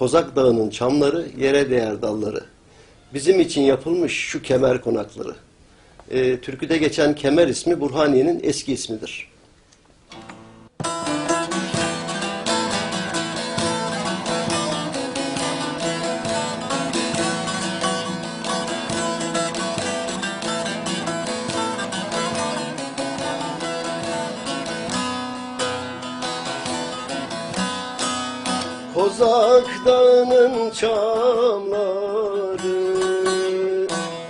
Kozak Dağı'nın çamları, yere değer dalları. Bizim için yapılmış şu kemer konakları. Ee, türküde geçen kemer ismi Burhaniye'nin eski ismidir. Kozak Dağı'nın çamları.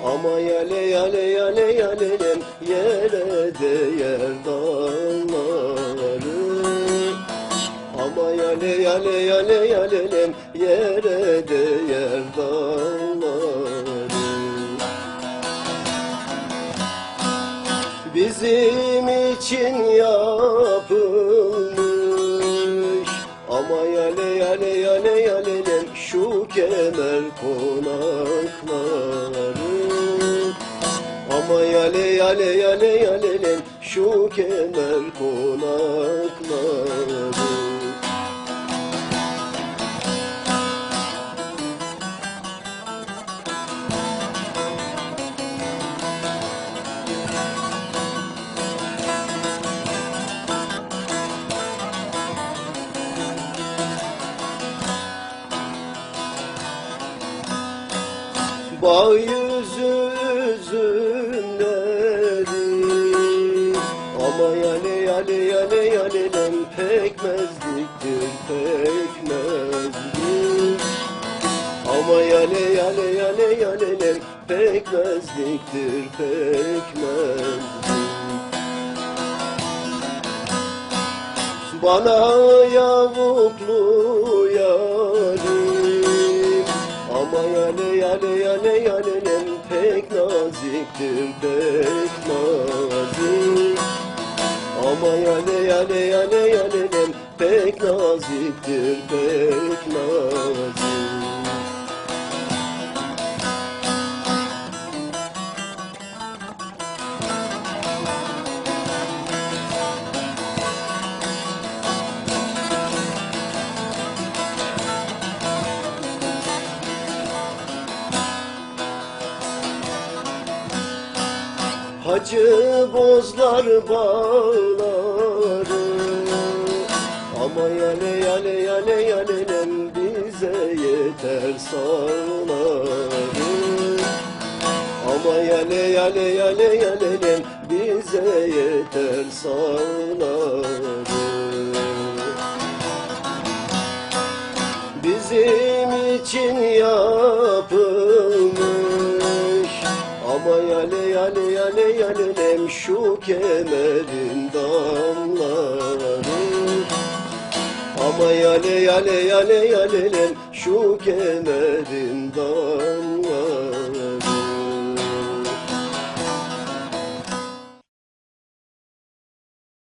Ama yale yale yale yalelem yere değer dalları Ama yale yale yale yalelem yere değer dalları Bizim için yapılmış Ama yale yale yale yalelem şu kemer konakları. Ama yale yale yale yalelem şu kemer konakları Bağ yüzü üzümleri Ama yale yale yale yalelem pekmezliktir pekmezlik Ama yale yale yale yalelem pekmezliktir pekmezlik Bana yavuklu yarim. Ama yale yale yale naziktir pek nazik. Ama yale yale yale yalelem pek naziktir pek Hacı bozlar bağları. Ama yale yale yale yalelem bize yeter sağları. Ama yale yale yale yalelem bize yeter sağları. Bizim için Ama yale yale yale yalelem şu kemerin damları Ama yale yale yale yalelem şu kemerin damları